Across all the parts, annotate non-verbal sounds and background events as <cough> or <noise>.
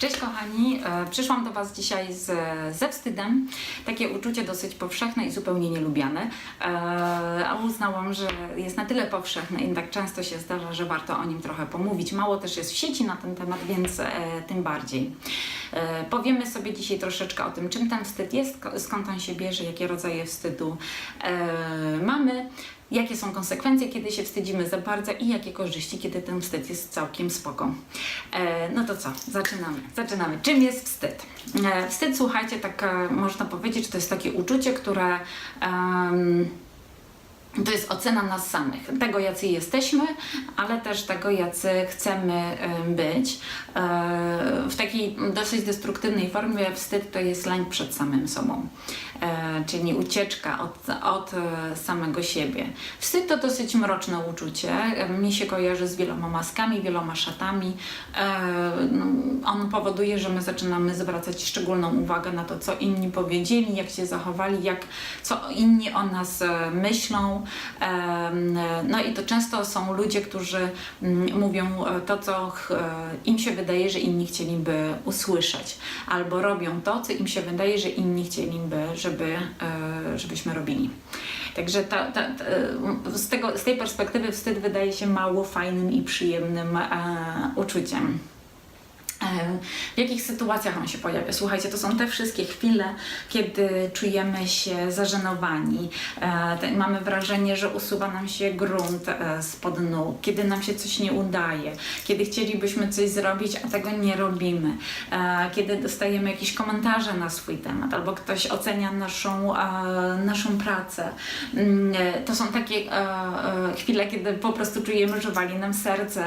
Cześć kochani, E, przyszłam do Was dzisiaj z, ze wstydem. Takie uczucie dosyć powszechne i zupełnie nielubiane. E, A uznałam, że jest na tyle powszechne i tak często się zdarza, że warto o nim trochę pomówić. Mało też jest w sieci na ten temat, więc e, tym bardziej. Powiemy sobie dzisiaj troszeczkę o tym, czym ten wstyd jest, skąd on się bierze, jakie rodzaje wstydu mamy. Jakie są konsekwencje, kiedy się wstydzimy za bardzo i jakie korzyści, kiedy ten wstyd jest całkiem spoko. E, no to co, zaczynamy. Zaczynamy. Czym jest wstyd? E, wstyd, słuchajcie, tak e, można powiedzieć, to jest takie uczucie, które to jest ocena nas samych, tego jacy jesteśmy, ale też tego jacy chcemy em, być. E, W takiej dosyć destruktywnej formie wstyd to jest lęk przed samym sobą, e, czyli ucieczka od, od e, samego siebie. Wstyd to dosyć mroczne uczucie, mi się kojarzy z wieloma maskami, wieloma szatami. No, On powoduje, że my zaczynamy zwracać szczególną uwagę na to, co inni powiedzieli, jak się zachowali, jak, co inni o nas myślą. No i to często są ludzie, którzy mm, mówią e, to, co e, im się wydaje, że inni chcieliby usłyszeć, albo robią to, co im się wydaje, że inni chcieliby, żeby, e, żebyśmy robili. Także ta, ta, ta, z, tego, z tej perspektywy wstyd wydaje się mało fajnym i przyjemnym uczuciem. W jakich sytuacjach on się pojawia? Słuchajcie, to są te wszystkie chwile, kiedy czujemy się zażenowani, e, mamy wrażenie, że usuwa nam się grunt e, spod nóg, kiedy nam się coś nie udaje, kiedy chcielibyśmy coś zrobić, a tego nie robimy, e, kiedy dostajemy jakieś komentarze na swój temat, albo ktoś ocenia naszą, naszą pracę. Mm, To są takie chwile, kiedy po prostu czujemy, że wali nam serce,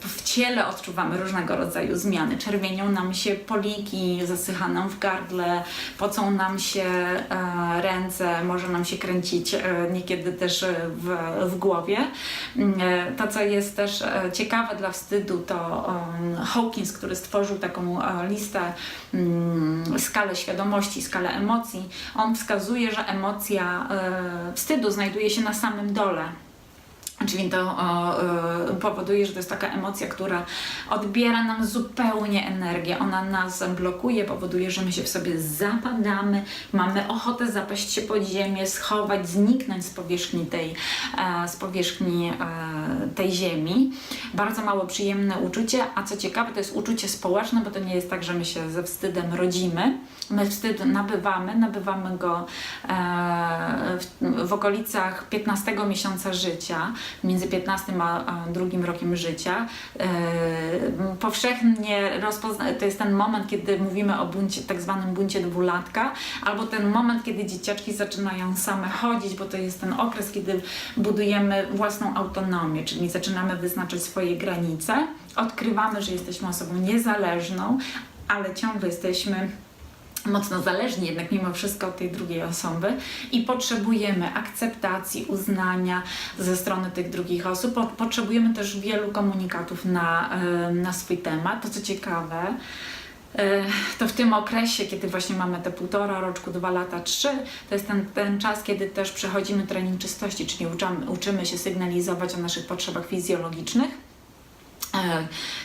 w ciele odczuwamy różnego rodzaju zmiany. Czerwienią nam się poliki, zasycha nam w gardle, pocą nam się e, ręce, może nam się kręcić e, niekiedy też e, w, w głowie. Mm, e, To, co jest też e, ciekawe dla wstydu, to um, Hawkins, który stworzył taką e, listę, mm, skalę świadomości, skalę emocji, on wskazuje, że emocja e, wstydu znajduje się na samym dole Czyli to o, y, powoduje, że to jest taka emocja, która odbiera nam zupełnie energię. Ona nas blokuje, powoduje, że my się w sobie zapadamy, mamy ochotę zapaść się pod ziemię, schować, zniknąć z powierzchni tej, e, z powierzchni e, tej ziemi. Bardzo mało przyjemne uczucie, a co ciekawe, to jest uczucie społeczne, bo to nie jest tak, że my się ze wstydem rodzimy. My wstyd nabywamy, nabywamy go e, w, w okolicach 15 miesiąca życia, między 15 a, drugim rokiem życia. E, powszechnie to jest ten moment, kiedy mówimy o buncie, tak zwanym buncie dwulatka, albo ten moment, kiedy dzieciaczki zaczynają same chodzić, bo to jest ten okres, kiedy budujemy własną autonomię, czyli zaczynamy wyznaczać swoje granice, odkrywamy, że jesteśmy osobą niezależną, ale ciągle jesteśmy mocno zależni jednak mimo wszystko od tej drugiej osoby i potrzebujemy akceptacji, uznania ze strony tych drugich osób. Po, potrzebujemy też wielu komunikatów na, e, na swój temat. To co ciekawe, e, to w tym okresie, kiedy właśnie mamy te półtora roczku, dwa lata, trzy, to jest ten, ten czas, kiedy też przechodzimy trening czystości, czyli uczamy, uczymy się sygnalizować o naszych potrzebach fizjologicznych.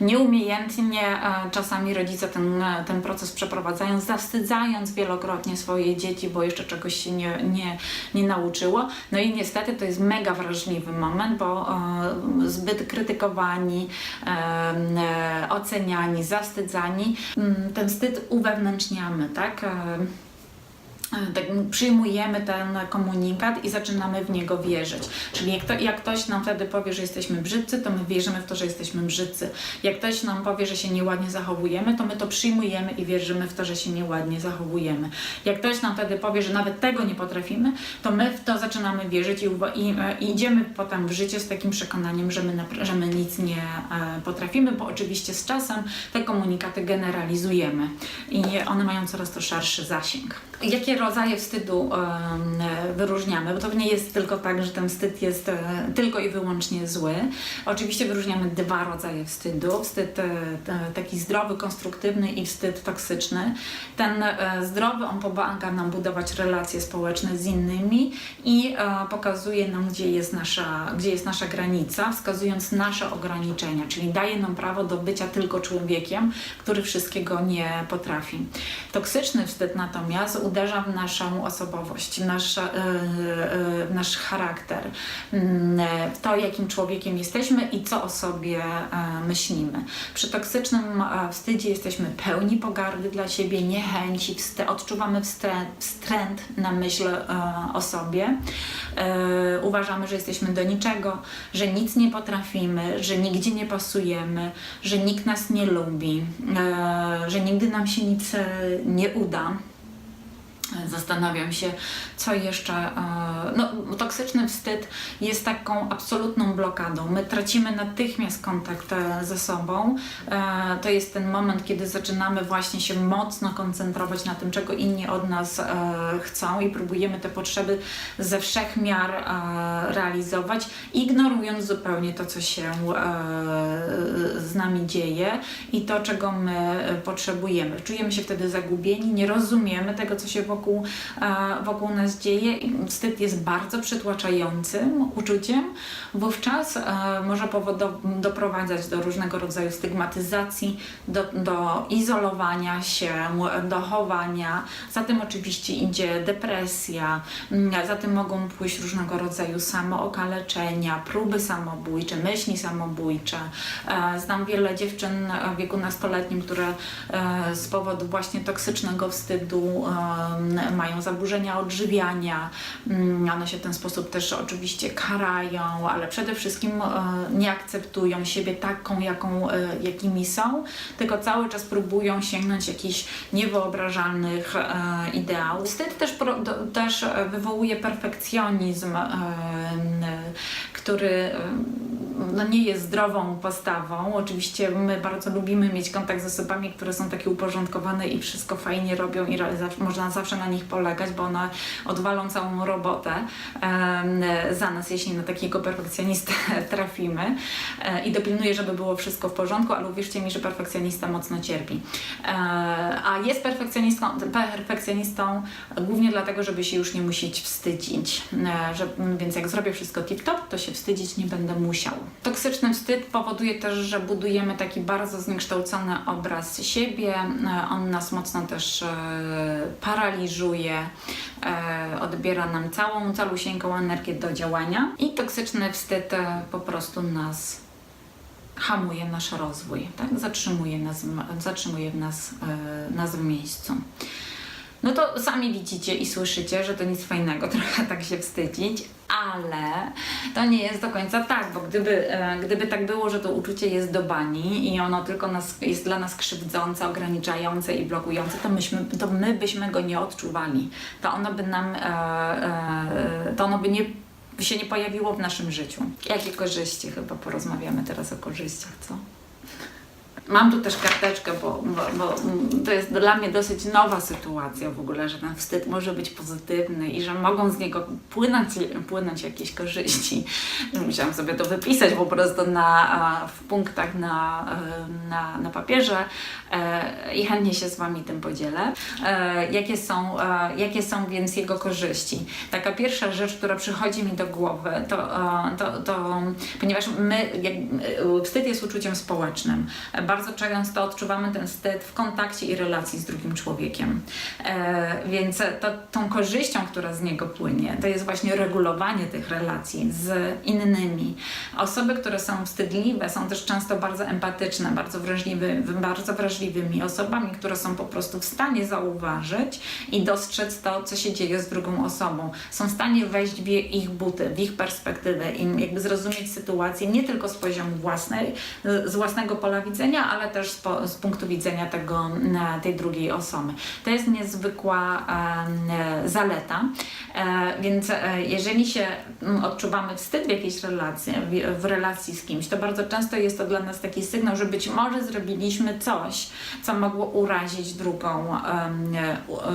Nieumiejętnie czasami rodzice ten, ten proces przeprowadzają, zawstydzając wielokrotnie swoje dzieci, bo jeszcze czegoś się nie, nie, nie nauczyło. No i niestety to jest mega wrażliwy moment, bo e, zbyt krytykowani, e, e, oceniani, zawstydzani, mm, ten wstyd uwewnętrzniamy, tak? E, tak przyjmujemy ten komunikat i zaczynamy w niego wierzyć. Czyli jak, to, jak ktoś nam wtedy powie, że jesteśmy brzydcy, to my wierzymy w to, że jesteśmy brzydcy. Jak ktoś nam powie, że się nieładnie zachowujemy, to my to przyjmujemy i wierzymy w to, że się nieładnie zachowujemy. Jak ktoś nam wtedy powie, że nawet tego nie potrafimy, to my w to zaczynamy wierzyć i, i, e, i idziemy potem w życie z takim przekonaniem, że my, że my nic nie e, potrafimy, bo oczywiście z czasem te komunikaty generalizujemy i one mają coraz to szerszy zasięg. Jakie rodzaje wstydu wyróżniamy? Bo to nie jest tylko tak, że ten wstyd jest e, tylko i wyłącznie zły. Oczywiście wyróżniamy dwa rodzaje wstydu. Wstyd e, taki zdrowy, konstruktywny i wstyd toksyczny. Ten e, zdrowy, on pomaga nam budować relacje społeczne z innymi i e, pokazuje nam, gdzie jest, nasza, gdzie jest nasza granica, wskazując nasze ograniczenia, czyli daje nam prawo do bycia tylko człowiekiem, który wszystkiego nie potrafi. Toksyczny wstyd natomiast uderza w naszą osobowość, nasz, e, e, nasz charakter, mm, w to, jakim człowiekiem jesteśmy i co o sobie e, myślimy. Przy toksycznym wstydzie jesteśmy pełni pogardy dla siebie, niechęci, odczuwamy wstręt, wstręt na myśl o sobie. Uważamy, że jesteśmy do niczego, że nic nie potrafimy, że nigdzie nie pasujemy, że nikt nas nie lubi, że nigdy nam się nic nie uda. Zastanawiam się, co jeszcze. e, No, toksyczny wstyd jest taką absolutną blokadą. My tracimy natychmiast kontakt e, ze sobą. E, To jest ten moment, kiedy zaczynamy właśnie się mocno koncentrować na tym, czego inni od nas chcą i próbujemy te potrzeby ze wszech miar realizować, ignorując zupełnie to, co się z nami dzieje i to, czego my potrzebujemy. Czujemy się wtedy zagubieni, nie rozumiemy tego, co się wokół, e, wokół nas dzieje. Wstyd jest bardzo przytłaczającym uczuciem. Wówczas e, może doprowadzać do różnego rodzaju stygmatyzacji, do, do izolowania się, do chowania. Za tym oczywiście idzie depresja, mm, za tym mogą pójść różnego rodzaju samookaleczenia, próby samobójcze, myśli samobójcze. E, Znam wiele dziewczyn w wieku nastoletnim, które z powodu właśnie toksycznego wstydu mają zaburzenia odżywiania. Mm, One się w ten sposób też oczywiście karają, ale przede wszystkim e, nie akceptują siebie taką, jaką, e, jakimi są, tylko cały czas próbują sięgnąć jakichś niewyobrażalnych e, ideałów. Wstyd też, też wywołuje perfekcjonizm, który no nie jest zdrową postawą. Oczywiście my bardzo lubimy mieć kontakt z osobami, które są takie uporządkowane i wszystko fajnie robią i można zawsze na nich polegać, bo one odwalą całą robotę za nas, jeśli na takiego perfekcjonistę <laughs> trafimy e, i dopilnuje, żeby było wszystko w porządku, ale uwierzcie mi, że perfekcjonista mocno cierpi. E, a jest perfekcjonistą, perfekcjonistą głównie dlatego, żeby się już nie musieć wstydzić. E, że, więc jak zrobię wszystko tip-top, to się wstydzić nie będę musiał. Toksyczny wstyd powoduje też, że budujemy taki bardzo zniekształcony obraz siebie. On nas mocno też e, paraliżuje, e, odbiera nam całą calusieńką energię do działania i toksyczny wstyd e, po prostu nas hamuje nasz rozwój, tak? zatrzymuje, nas, zatrzymuje nas, nas w miejscu. No to sami widzicie i słyszycie, że to nic fajnego <laughs> trochę tak się wstydzić, ale to nie jest do końca tak, bo gdyby, e, gdyby tak było, że to uczucie jest do bani i ono tylko nas, jest dla nas krzywdzące, ograniczające i blokujące, to, myśmy, to my byśmy go nie odczuwali. To ono by nam, e, e, to ono by nie się nie pojawiło w naszym życiu. Jakie korzyści? Chyba porozmawiamy teraz o korzyściach, co? Mam tu też karteczkę, bo, bo, bo to jest dla mnie dosyć nowa sytuacja w ogóle, że ten wstyd może być pozytywny i że mogą z niego płynąć, płynąć jakieś korzyści. Musiałam sobie to wypisać po prostu na, w punktach na, na, na papierze e, i chętnie się z Wami tym podzielę. E, Jakie są, e, jakie są więc jego korzyści? Taka pierwsza rzecz, która przychodzi mi do głowy, to, to, to ponieważ my, wstyd jest uczuciem społecznym, bardzo często odczuwamy ten wstyd w kontakcie i relacji z drugim człowiekiem. E, więc to, tą korzyścią, która z niego płynie, to jest właśnie regulowanie tych relacji z innymi. Osoby, które są wstydliwe, są też często bardzo empatyczne, bardzo, wrażliwy, bardzo wrażliwymi osobami, które są po prostu w stanie zauważyć i dostrzec to, co się dzieje z drugą osobą. Są w stanie wejść w ich buty, w ich perspektywę i jakby zrozumieć sytuację nie tylko z poziomu własnej, z własnego pola widzenia, ale też z, po, z punktu widzenia tego, tej drugiej osoby. To jest niezwykła zaleta, e, więc e, jeżeli się mm, odczuwamy wstyd w jakiejś relacji, w, relacji z kimś, to bardzo często jest to dla nas taki sygnał, że być może zrobiliśmy coś, co mogło urazić drugą,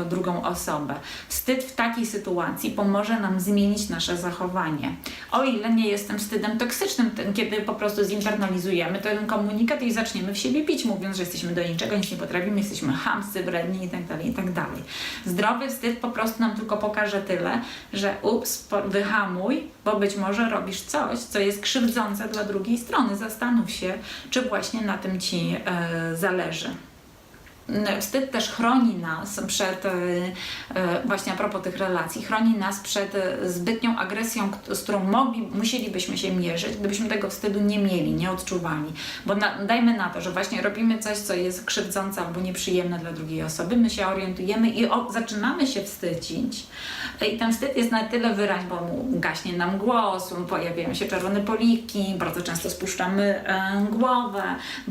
drugą osobę. Wstyd w takiej sytuacji pomoże nam zmienić nasze zachowanie. O ile nie jestem wstydem toksycznym, kiedy po prostu zinternalizujemy ten komunikat i zaczniemy w siebie pić, mówiąc, że jesteśmy do niczego, nic nie potrafimy, jesteśmy chamscy, wredni itd., itd. Zdrowy wstyd po prostu nam tylko pokaże tyle, że ups, wyhamuj, bo być może robisz coś, co jest krzywdzące dla drugiej strony. Zastanów się, czy właśnie na tym Ci e, zależy. Wstyd też chroni nas przed, e, e, właśnie a propos tych relacji, chroni nas przed e, zbytnią agresją, z którą mogli, musielibyśmy się mierzyć, gdybyśmy tego wstydu nie mieli, nie odczuwali. Bo na, dajmy na to, że właśnie robimy coś, co jest krzywdzące albo nieprzyjemne dla drugiej osoby, my się orientujemy i o, zaczynamy się wstydzić. I ten wstyd jest na tyle wyraźny, bo mu gaśnie nam głos, pojawiają się czerwone poliki, bardzo często spuszczamy e, głowę,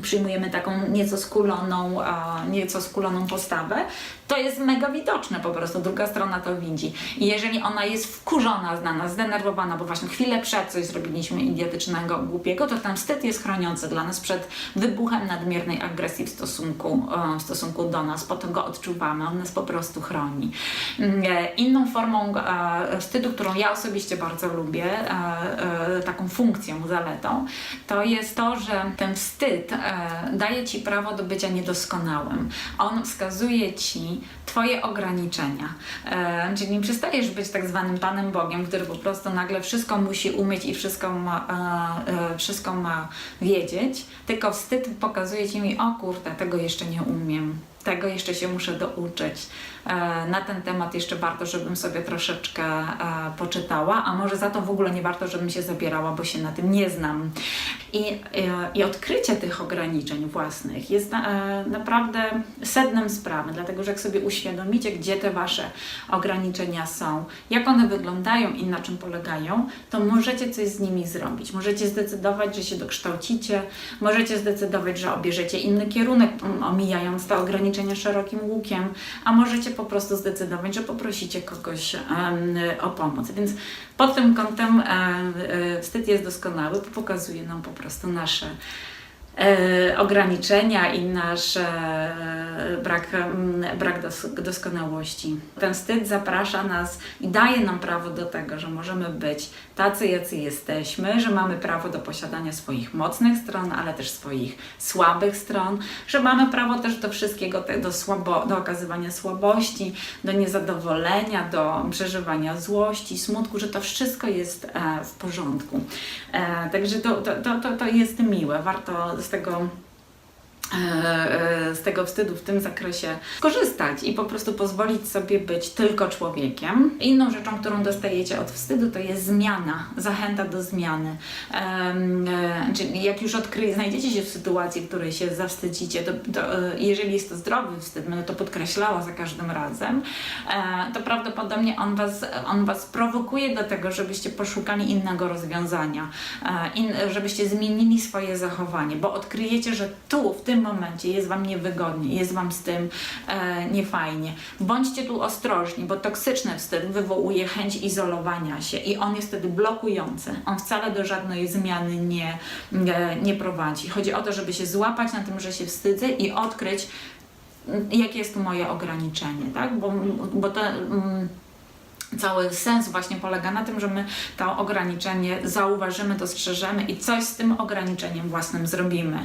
przyjmujemy taką nieco skuloną, e, nieco skuloną postawę. To jest mega widoczne po prostu, druga strona to widzi. I jeżeli ona jest wkurzona na nas, zdenerwowana, bo właśnie chwilę przed coś zrobiliśmy idiotycznego, głupiego, to ten wstyd jest chroniący dla nas przed wybuchem nadmiernej agresji w stosunku, e, w stosunku do nas, po to go odczuwamy, on nas po prostu chroni. Mm, e, Inną formą e, wstydu, którą ja osobiście bardzo lubię, taką funkcją, zaletą, to jest to, że ten wstyd daje Ci prawo do bycia niedoskonałym. On wskazuje Ci Twoje ograniczenia. E, czyli nie przestajesz być tak zwanym Panem Bogiem, który po prostu nagle wszystko musi umieć i wszystko ma, e, e, wszystko ma wiedzieć, tylko wstyd pokazuje Ci mi, o kurde, tego jeszcze nie umiem. Tego jeszcze się muszę douczyć. E, Na ten temat jeszcze warto, żebym sobie troszeczkę e, poczytała, a może za to w ogóle nie warto, żebym się zabierała, bo się na tym nie znam. I, e, i odkrycie tych ograniczeń własnych jest na, naprawdę sednem sprawy, dlatego że jak sobie uświadomicie, gdzie te Wasze ograniczenia są, jak one wyglądają i na czym polegają, to możecie coś z nimi zrobić. Możecie zdecydować, że się dokształcicie, możecie zdecydować, że obierzecie inny kierunek, m, omijając te ograniczenia szerokim łukiem, a możecie po prostu zdecydować, że poprosicie kogoś o pomoc. Więc pod tym kątem e, wstyd jest doskonały, bo pokazuje nam po prostu nasze ograniczenia i nasz e, brak, brak dos, doskonałości. Ten wstyd zaprasza nas i daje nam prawo do tego, że możemy być tacy, jacy jesteśmy, że mamy prawo do posiadania swoich mocnych stron, ale też swoich słabych stron, że mamy prawo też do wszystkiego, do, słabo, do okazywania słabości, do niezadowolenia, do przeżywania złości, smutku, że to wszystko jest e, w porządku. E, także to, to, to, to jest miłe, warto z tego z tego wstydu w tym zakresie korzystać i po prostu pozwolić sobie być tylko człowiekiem. Inną rzeczą, którą dostajecie od wstydu, to jest zmiana, zachęta do zmiany. E, Czyli jak już odkryj, znajdziecie się w sytuacji, w której się zawstydzicie, to, to e, jeżeli jest to zdrowy wstyd, będę to podkreślała za każdym razem, e, to prawdopodobnie on was, on was prowokuje do tego, żebyście poszukali innego rozwiązania, e, żebyście zmienili swoje zachowanie, bo odkryjecie, że tu, w tym momencie jest Wam niewygodnie, jest Wam z tym e, niefajnie. Bądźcie tu ostrożni, bo toksyczny wstyd wywołuje chęć izolowania się i on jest wtedy blokujący. On wcale do żadnej zmiany nie, nie, nie prowadzi. Chodzi o to, żeby się złapać na tym, że się wstydzę i odkryć, jakie jest tu moje ograniczenie, tak? Bo, bo to. Mm, Cały sens właśnie polega na tym, że my to ograniczenie zauważymy, dostrzeżemy i coś z tym ograniczeniem własnym zrobimy.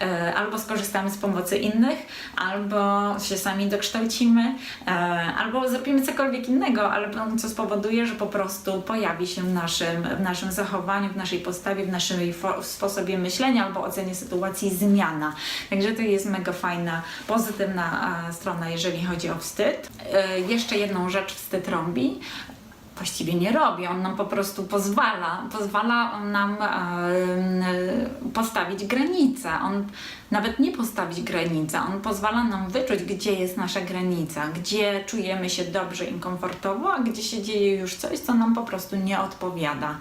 E, Albo skorzystamy z pomocy innych, albo się sami dokształcimy, e, albo zrobimy cokolwiek innego, ale co spowoduje, że po prostu pojawi się w naszym, w naszym zachowaniu, w naszej postawie, w naszym w sposobie myślenia albo ocenie sytuacji zmiana. Także to jest mega fajna, pozytywna e, strona, jeżeli chodzi o wstyd. Jeszcze jedną rzecz wstyd robi właściwie nie robi. On nam po prostu pozwala, pozwala nam e, e, postawić granice. On nawet nie postawić granice, on pozwala nam wyczuć, gdzie jest nasza granica, gdzie czujemy się dobrze i komfortowo, a gdzie się dzieje już coś, co nam po prostu nie odpowiada.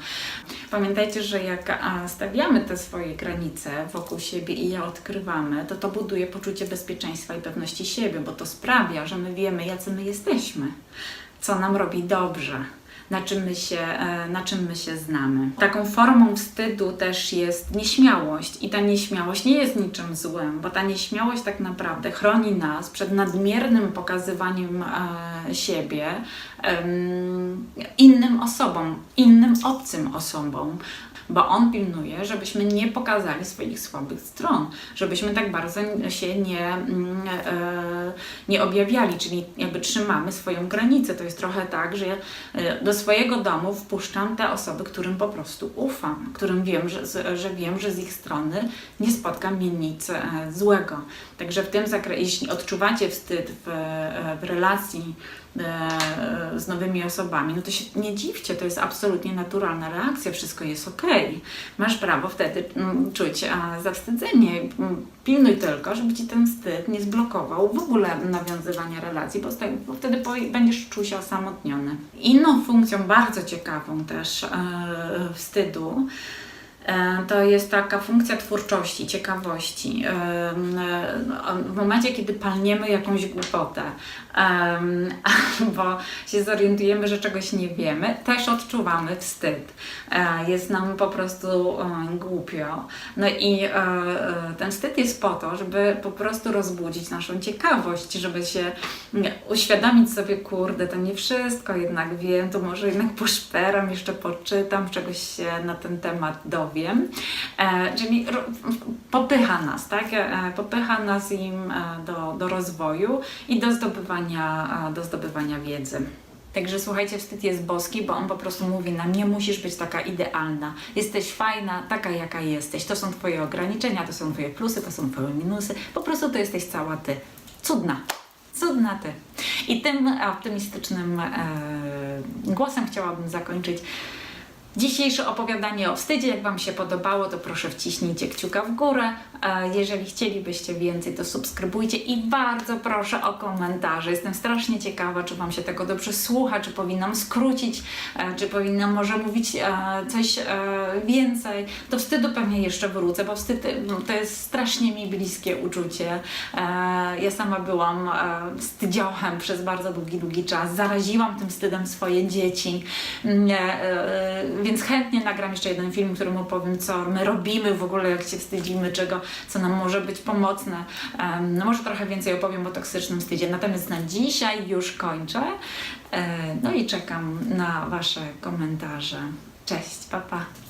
Pamiętajcie, że jak a, stawiamy te swoje granice wokół siebie i je odkrywamy, to to buduje poczucie bezpieczeństwa i pewności siebie, bo to sprawia, że my wiemy, jacy my jesteśmy, co nam robi dobrze. Na czym, my się, e, na czym my się znamy. Taką formą wstydu też jest nieśmiałość, i ta nieśmiałość nie jest niczym złym, bo ta nieśmiałość tak naprawdę chroni nas przed nadmiernym pokazywaniem e, siebie innym osobom, innym obcym osobom, bo on pilnuje, żebyśmy nie pokazali swoich słabych stron, żebyśmy tak bardzo się nie, mm, e, nie objawiali, czyli jakby trzymamy swoją granicę. To jest trochę tak, że ja e, do swojego domu wpuszczam te osoby, którym po prostu ufam, którym wiem, że, że wiem, że z ich strony nie spotka mnie nic e, złego. Także w tym zakresie, jeśli odczuwacie wstyd w, w relacji z nowymi osobami, no to się nie dziwcie, to jest absolutnie naturalna reakcja, wszystko jest Masz prawo wtedy mm, czuć zawstydzenie. Mm, Pilnuj tylko, żeby ci ten wstyd nie zblokował w ogóle nawiązywania relacji, bo, bo wtedy będziesz czuł się osamotniony. Inną funkcją bardzo ciekawą też e, wstydu To jest taka funkcja twórczości, ciekawości. Em, e, W momencie, kiedy palniemy jakąś głupotę, <laughs> albo się zorientujemy, że czegoś nie wiemy, też odczuwamy wstyd. E, Jest nam po prostu e, głupio. No i e, e, ten wstyd jest po to, żeby po prostu rozbudzić naszą ciekawość, żeby się uświadomić sobie, kurde, to nie wszystko jednak wiem, to może jednak poszperam, jeszcze poczytam, czegoś się na ten temat dowiem. E, czyli popycha nas, tak? E, popycha nas im e, do, do rozwoju i do zdobywania, do zdobywania wiedzy. Także słuchajcie, wstyd jest boski, bo on po prostu mówi nam, nie musisz być taka idealna. Jesteś fajna, taka jaka jesteś. To są Twoje ograniczenia, to są Twoje plusy, to są Twoje minusy. Po prostu to jesteś cała Ty. Cudna. Cudna Ty. I tym optymistycznym e, głosem chciałabym zakończyć Dzisiejsze opowiadanie o wstydzie, jak Wam się podobało, to proszę wciśnijcie kciuka w górę. Jeżeli chcielibyście więcej, to subskrybujcie i bardzo proszę o komentarze. Jestem strasznie ciekawa, czy Wam się tego dobrze słucha, czy powinnam skrócić, e, czy powinnam może mówić e, coś e, więcej. Do wstydu pewnie jeszcze wrócę, bo wstyd no, to jest strasznie mi bliskie uczucie. Ja sama byłam wstydziochem przez bardzo długi, długi czas. Zaraziłam tym wstydem swoje dzieci. Więc chętnie nagram jeszcze jeden film, w którym opowiem, co my robimy w ogóle, jak się wstydzimy, czego, co nam może być pomocne. Em, No może trochę więcej opowiem o toksycznym wstydzie. Natomiast na dzisiaj już kończę. E, No i czekam na Wasze komentarze. Cześć, papa. Pa.